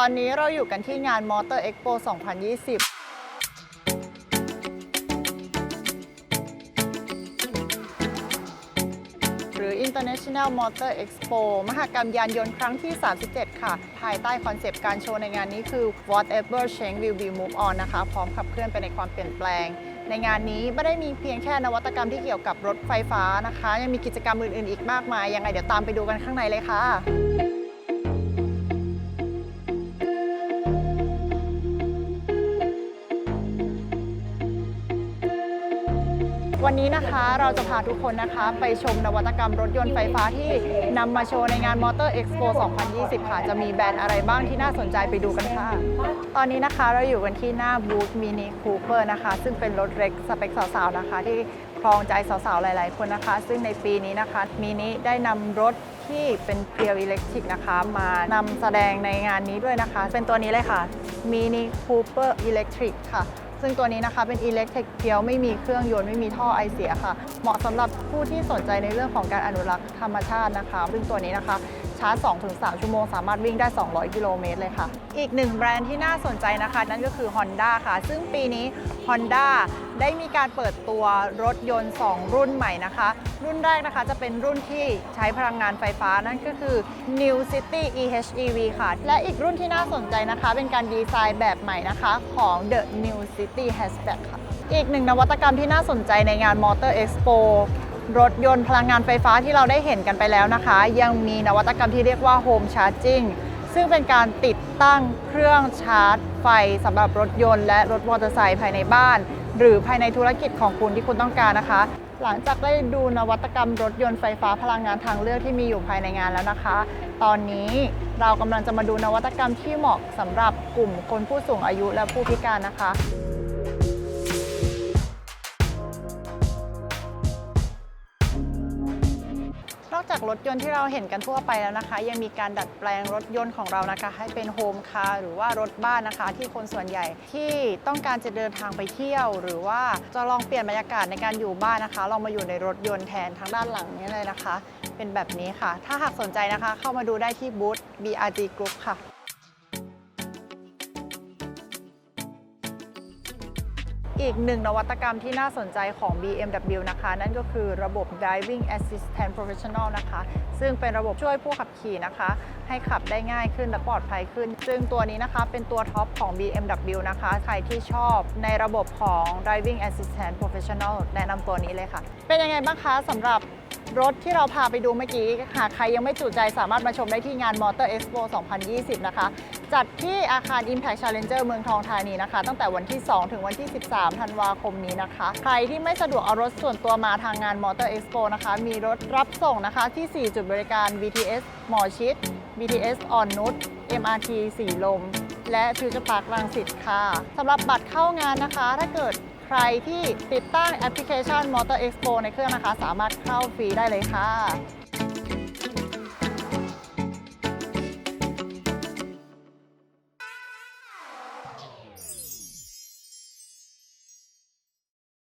ตอนนี้เราอยู่กันที่งาน Motor Expo 2020หรือ International Motor Expo มหกรรมยานยนต์ครั้งที่ 37 ค่ะ ภายใต้คอนเซปต์การโชว์ในงานนี้คือ whatever change will be move on นะคะ พร้อมขับเคลื่อนไปในความเปลี่ยนแปลง ในงานนี้ไม่ได้มีเพียงแค่นวัตกรรมที่เกี่ยวกับรถไฟฟ้านะคะ ยังมีกิจกรรมอื่น ๆ อีกมากมาย ยังไงเดี๋ยวตามไปดูกันข้างในเลยค่ะ วันนี้นะคะเราจะพาทุกคนนะคะไปชมนวัตกรรมรถยนต์ไฟฟ้าที่นำมาโชว์ในงาน Motor Expo 2020 ค่ะ จะมีแบรนด์อะไรบ้างที่น่าสนใจไปดูกันค่ะ ตอนนี้นะคะเราอยู่กันที่หน้าบูธ Mini Cooper นะคะ ซึ่งเป็นรถเล็กสเปคสาวๆนะคะ ที่ครองใจสาวๆ หลายๆ คนนะคะ ซึ่งในปีนี้นะคะ Mini ได้นำรถที่เป็นเพียวอิเล็กทริกนะคะ มานำแสดงในงานนี้ด้วยนะคะ เป็นตัวนี้เลยค่ะ Mini Cooper Electric ค่ะ ซึ่งตัวนี้นะคะเป็นอิเล็กทริกเพียวไม่มีเครื่องยนต์ไม่มีท่อไอเสียค่ะ เหมาะสำหรับผู้ที่สนใจในเรื่องของการอนุรักษ์ธรรมชาตินะคะ ซึ่งตัวนี้นะคะชาร์จ 2-3 ชั่วโมง สามารถวิ่งได้ 200 กิโลเมตรเลยค่ะ อีกหนึ่งแบรนด์ที่น่าสนใจนะคะ นั่นก็คือ Honda ค่ะ ซึ่งปีนี้ Honda ได้มีการเปิดตัวรถยนต์ 2 รุ่นใหม่นะคะ รุ่นแรกนะคะจะเป็นรุ่นที่ใช้พลังงานไฟฟ้านั่นก็คือ New City EHEV ค่ะ และอีกรุ่นที่น่าสนใจนะคะ เป็นการดีไซน์แบบใหม่นะคะของ The New City Hatchback ค่ะ อีกหนึ่งนวัตกรรมที่น่าสนใจในงาน Motor Expo รถยนต์พลังงานไฟฟ้าที่เราได้เห็นกันไปแล้วนะคะ ยังมีนวัตกรรมที่เรียกว่า Home Charging ซึ่งเป็นการติดตั้งเครื่องชาร์จไฟสำหรับรถยนต์และรถมอเตอร์ไซค์ภายในบ้าน หรือภายในธุรกิจของคุณที่คุณต้องการนะคะ หลังจากได้ดูนวัตกรรมรถยนต์ไฟฟ้าพลังงานทางเลือกที่มีอยู่ภายในงานแล้วนะคะ ตอนนี้เรากำลังจะมาดูนวัตกรรมที่เหมาะสำหรับกลุ่มคนผู้สูงอายุและผู้พิการนะคะ นอกจากรถยนต์ที่เราเห็นกันทั่วไปแล้วนะคะ ยังมีการดัดแปลงรถยนต์ของเรานะคะ ให้เป็นโฮมคาร์หรือว่ารถบ้านนะคะ ที่คนส่วนใหญ่ที่ต้องการจะเดินทางไปเที่ยว หรือว่าจะลองเปลี่ยนบรรยากาศในการอยู่บ้านนะคะลองมาอยู่ในรถยนต์แทนทางด้านหลังนี้เลยนะคะ เป็นแบบนี้ค่ะ ถ้าหากสนใจนะคะ เข้ามาดูได้ที่บูธ BRG Group ค่ะ อีกหนึ่งนวัตกรรมที่น่าสนใจของ BMW นะคะ นั่นก็คือระบบ Driving Assistant Professional นะคะ ซึ่งเป็นระบบช่วยผู้ขับขี่นะคะ ให้ขับได้ง่ายขึ้นและปลอดภัยขึ้น ซึ่งตัวนี้นะคะเป็นตัวท็อปของ BMW นะคะ ใครที่ชอบในระบบของ Driving Assistant Professional แนะนำตัวนี้เลยค่ะ เป็นยังไงบ้างคะสำหรับรถที่เราพาไปดูเมื่อกี้ หากใครยังไม่จุใจสามารถมาชมได้ที่งาน Motor Expo 2020 นะคะ จัดที่อาคาร Impact Challenger เมืองทองธานีนะคะ ตั้งแต่วันที่ 2 ถึงวันที่ 13 ธันวาคมนี้นะคะ ใครที่ไม่สะดวกเอารถส่วนตัวมาทางงาน Motor Expo นะคะ มีรถรับส่งนะคะที่ 4 จุดบริการ BTS หมอชิด BTS อ่อนนุช MRT สีลม และ Future Park รังสิตค่ะสำหรับบัตรเข้างานนะคะ ถ้าเกิดใครที่ติดตั้งแอปพลิเคชัน Motor Expo ในเครื่องนะคะ สามารถเข้าฟรีได้เลยค่ะ